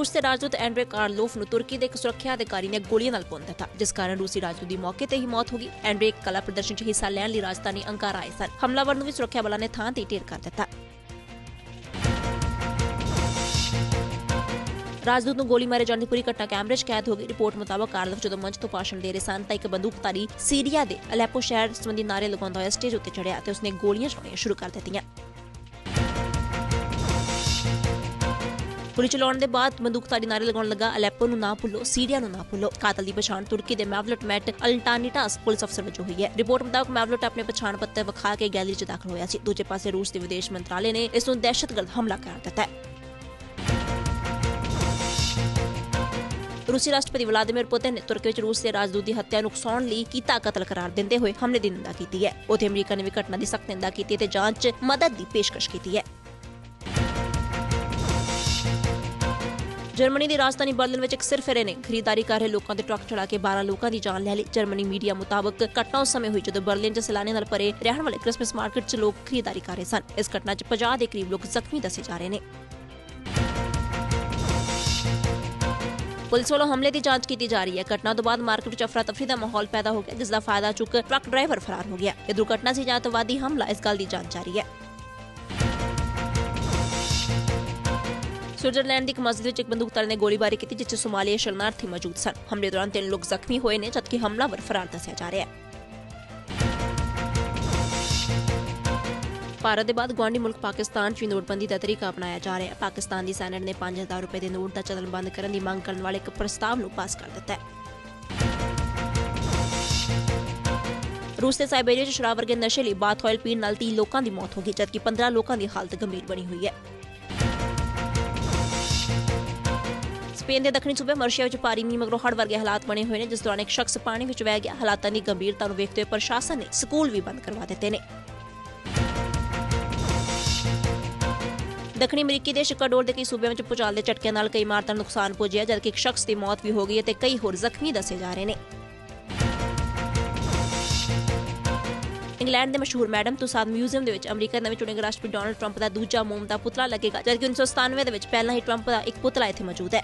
ਰੂਸ ਦੇ ਰਾਜਦੂਤ ਐਂਡਰੇ ਕਾਰਲੋਫ ਨੂੰ ਤੁਰਕੀ ਦੇ ਇੱਕ ਸੁਰੱਖਿਆ ਅਧਿਕਾਰੀ ਨੇ ਗੋਲੀਆਂ ਨਾਲ ਭੁੰਨ ਦਿੱਤਾ, ਜਿਸ ਕਾਰਨ ਰੂਸੀ ਰਾਜਦੂਤ ਦੀ ਮੌਕੇ ਤੇ ਹੀ ਮੌਤ ਹੋ ਗਈ। ਐਂਡਰੇ ਇੱਕ ਕਲਾ ਪ੍ਰਦਰਸ਼ਨ 'ਚ ਹਿੱਸਾ ਲੈਣ ਲਈ ਰਾਜਧਾਨੀ ਅੰਕਾਰਾ ਆਏ ਸਨ। ਹਮਲਾਵਰ ਨੂੰ ਵੀ ਸੁਰੱਖਿਆ ਬਲਾਂ ਨੇ ਥਾਂ ਤੇ ਢੇਰ ਕਰ ਦਿੱਤਾ। ਰਾਜਦੂਤ ਨੂੰ ਗੋਲੀ ਮਾਰੇ ਜਾਣ ਦੀ ਪੂਰੀ ਘਟਨਾ ਕੈਮਰੇ 'ਚ ਕੈਦ ਹੋ ਗਈ। ਰਿਪੋਰਟ ਮੁਤਾਬਕ ਕਾਰਲਫ ਜਦੋਂ ਮੰਚ ਤੋਂ ਭਾਸ਼ਣ ਦੇ ਰਹੇ ਸਨ ਤਾਂ ਇੱਕ ਬੰਦੂਕਧਾਰੀ ਸੀਰੀਆ ਦੇ ਅਲੈਪੋ ਸ਼ਹਿਰ ਸੰਬੰਧੀ ਨਾਰੇ ਲਗਾਉਂਦਾ ਹੋਇਆ ਸਟੇਜ ਉੱਤੇ ਚੜ੍ਹਿਆ ਤੇ ਉਸਨੇ ਗੋਲੀਆਂ ਚਲਾਉਣੀਆਂ ਸ਼ੁਰੂ ਕਰ ਦਿੱਤੀਆਂ। ਗੋਲੀ ਚਲਾਉਣ ਦੇ ਬਾਅਦ ਬੰਦੂਕਧਾਰੀ ਨਾਰੇ ਲਗਾਉਣ ਲੱਗਾ। ਅਲੈਪੋ ਨੂੰ ਨਾ ਭੁੱਲੋ, ਸੀਰੀਆ ਨੂੰ ਨਾ ਭੁੱਲੋ। ਕਾਤਲ ਦੀ ਪਛਾਣ ਤੁਰਕੀ ਦੇ ਮੈਵਲਟ ਮੈਟ ਅਲਟਾਨੀਟਾਸ ਪੁਲਿਸ ਅਫਸਰ ਵਜੋਂ ਹੋਈ ਹੈ। ਰਿਪੋਰਟ ਮੁਤਾਬਕ ਮੈਵਲਟ ਆਪਣੇ ਪਛਾਣ ਪੱਤਰ ਵਿਖਾ ਕੇ ਗੈਲਰੀ 'ਚ ਦਾਖਲ ਹੋਇਆ ਸੀ। ਦੂਜੇ ਪਾਸੇ ਰੂਸ ਦੇ ਵਿਦੇਸ਼ ਮੰਤਰਾਲੇ ਨੇ ਇਸ ਨੂੰ ਦਹਿਸ਼ਤਗਰਦ ਹਮਲਾ ਕਰਾਰ ਦਿੱਤਾ ਹੈ। ਰੂਸੀ ਰਾਸ਼ਟਰਪਤੀ ਵਲਾਦੀਮੀਰ ਪੁਤਿਨ ਨੇ ਤੁਰਕੀ ਵਿੱਚ ਰੂਸ ਦੇ ਰਾਜਦੂਤ ਦੀ ਹੱਤਿਆ ਨੂੰ ਉਕਸਾਉਣ ਲਈ ਕੀਤਾ ਕਤਲ ਕਰਾਰ ਦਿੰਦੇ ਹੋਏ ਹਮਲੇ ਦੀ ਨਿੰਦਾ ਕੀਤੀ ਹੈ। ਉੱਥੇ ਅਮਰੀਕਾ ਨੇ ਵੀ ਘਟਨਾ ਦੀ ਸਖਤ ਨਿੰਦਾ ਕੀਤੀ ਤੇ ਜਾਂਚ 'ਚ ਮਦਦ ਦੀ ਪੇਸ਼ਕਸ਼ ਕੀਤੀ ਹੈ। ਜਰਮਨੀ ਦੀ ਰਾਜਧਾਨੀ ਬਰਲਿਨ ਵਿੱਚ ਇੱਕ ਸਿਰ ਨੇ। ਖਰੀਦਦਾਰੀ ਕਰ ਰਹੇ ਲੋਕਾਂ ਤੇ ਟਰੱਕ ਚੜਾ ਕੇ 12 ਲੋਕਾਂ ਦੀ ਜਾਨ ਲੈ ਲਈ। ਜਰਮਨੀ ਮੀਡੀਆ ਮੁਤਾਬਕ ਘਟਨਾ ਉਸ ਸਮੇਂ ਹੋਈ ਜਦੋਂ ਬਰਲਿਨ 'ਚ ਸੈਲਾਨੀਆਂ ਨਾਲ ਭਰੇ ਰਹਿਣ ਵਾਲੇ ਕ੍ਰਿਸਮਸ ਮਾਰਕੀਟ 'ਚ ਲੋਕ ਖਰੀਦਦਾਰੀ ਕਰ ਰਹੇ ਸਨ। ਇਸ ਘਟਨਾ 'ਚ 50 ਦੇ ਕਰੀਬ ਲੋਕ ਜ਼ਖਮੀ ਦੱਸੇ ਜਾ ਰਹੇ ਨੇ। ਪੁਲਿਸ ਵੱਲੋਂ ਹਮਲੇ ਦੀ ਜਾਂਚ ਕੀਤੀ ਜਾ ਰਹੀ ਹੈ। ਘਟਨਾ ਤੋਂ ਬਾਅਦ ਮਾਰਕੀਟ ਵਿੱਚ ਅਫਰਾ ਤਫਰੀ ਦਾ ਮਾਹੌਲ ਪੈਦਾ ਹੋ ਗਿਆ, ਜਿਸ ਦਾ ਫਾਇਦਾ ਚੁੱਕ ਟਰੱਕ ਡਰਾਈਵਰ ਫਰਾਰ ਹੋ ਗਿਆ। ਇਹ ਦੁਰਘਟਨਾ ਸੀ ਜਾਂ ਅੱਤਵਾਦੀ ਹਮਲਾ ਇਸ ਗੱਲ ਦੀ ਜਾਂਚ ਜਾਰੀ ਹੈ। ਸਵਿਟਜ਼ਰਲੈਂਡ ਦੀ ਇੱਕ ਮਸਜਿਦ ਵਿੱਚ ਇੱਕ ਬੰਦੂਕਧਾਰੀ ਨੇ ਗੋਲੀਬਾਰੀ ਕੀਤੀ ਜਿਸ ਵਿੱਚ ਸੋਮਾਲੀਆ ਸ਼ਰਨਾਰਥੀ ਮੌਜੂਦ ਸਨ। ਹਮਲੇ ਦੌਰਾਨ ਤਿੰਨ ਲੋਕ ਜ਼ਖਮੀ ਹੋਏ ਨੇ, ਜਦਕਿ ਹਮਲਾਵਰ ਫਰਾਰ ਦੱਸਿਆ ਜਾ ਰਿਹਾ ਹੈ। ਭਾਰਤ ਦੇ ਬਾਅਦ ਗਵਾਂਢੀ ਮੁਲਕ ਪਾਕਿਸਤਾਨ 'ਚ ਨੋਟਬੰਦੀ ਦਾ ਤਰੀਕਾ ਅਪਣਾਇਆ ਜਾ ਰਿਹਾ ਹੈ। ਪਾਕਿਸਤਾਨ ਦੀ ਸੈਨੇਟ ਨੇ 5000 ਰੁਪਏ ਦੇ ਨੋਟ ਦਾ ਚਲਨ ਬੰਦ ਕਰਨ ਦੀ ਮੰਗ ਕਰਨ ਵਾਲੇ ਇੱਕ ਪ੍ਰਸਤਾਵ ਨੂੰ ਪਾਸ ਕਰ ਦਿੱਤਾ ਹੈ। ਰੂਸ ਦੇ ਸਾਈਬੇਰੀਆ 'ਚ ਸ਼ਰਾਬ ਵਰਗੇ ਨਸ਼ੇ ਲਈ ਬਾਥ ਆਇਲ ਪੀਣ ਨਾਲ 30 ਲੋਕਾਂ ਦੀ ਮੌਤ ਹੋ ਗਈ, ਜਦਕਿ 15 ਲੋਕਾਂ ਦੀ ਹਾਲਤ ਗੰਭੀਰ ਬਣੀ ਹੋਈ ਹੈ। ਸਪੇਨ ਦੇ ਦੱਖਣੀ ਸੂਬੇ ਮਰਸ਼ੀਆ ਵਿੱਚ ਭਾਰੀ ਮੀਂਹ ਮਗਰੋਂ ਹੜ੍ਹ ਵਰਗੇ ਹਾਲਾਤ ਬਣੇ ਹੋਏ ਨੇ, ਜਿਸ ਦੌਰਾਨ ਇੱਕ ਸ਼ਖਸ ਪਾਣੀ ਵਿੱਚ ਵਹਿ ਗਿਆ। ਹਾਲਾਤਾਂ ਦੀ ਗੰਭੀਰਤਾ ਨੂੰ ਵੇਖਦੇ ਹੋਏ ਪ੍ਰਸ਼ਾਸਨ ਨੇ ਸਕੂਲ ਵੀ ਬੰਦ ਕਰਵਾ ਦਿੱਤੇ ਨੇ। ਦੱਖਣੀ ਅਮਰੀਕੀ ਦੇ ਸ਼ਿਕਾਗੋ ਦੇ ਕਈ ਸੂਬਿਆਂ ਵਿੱਚ ਭੂਚਾਲ ਦੇ ਝਟਕਿਆਂ ਨਾਲ ਕਈ ਇਮਾਰਤਾਂ ਨੂੰ ਨੁਕਸਾਨ ਪੁੱਜਿਆ, ਜਦਕਿ ਇੱਕ ਸ਼ਖਸ ਦੀ ਮੌਤ ਵੀ ਹੋ ਗਈ ਹੈ ਤੇ ਕਈ ਹੋਰ ਜ਼ਖਮੀ ਦੱਸੇ ਜਾ ਰਹੇ ਨੇ। ਇੰਗਲੈਂਡ ਦੇ ਮਸ਼ਹੂਰ ਮੈਡਮ ਤੁਸਾਦ ਮਿਊਜ਼ੀਅਮ ਦੇ ਵਿੱਚ ਅਮਰੀਕਾ ਦੇ ਨਵੇਂ ਚੁਣੇ ਗਏ ਰਾਸ਼ਟਰਪਤੀ ਡੋਨਲਡ ਟਰੰਪ ਦਾ ਦੂਜਾ ਮੋਮ ਦਾ ਪੁਤਲਾ ਲੱਗੇਗਾ, ਜਦਕਿ 1997 ਦੇ ਵਿੱਚ ਪਹਿਲਾਂ ਹੀ ਟਰੰਪ ਦਾ ਇੱਕ ਪੁਤਲਾ ਇੱਥੇ ਮੌਜੂਦ ਹੈ।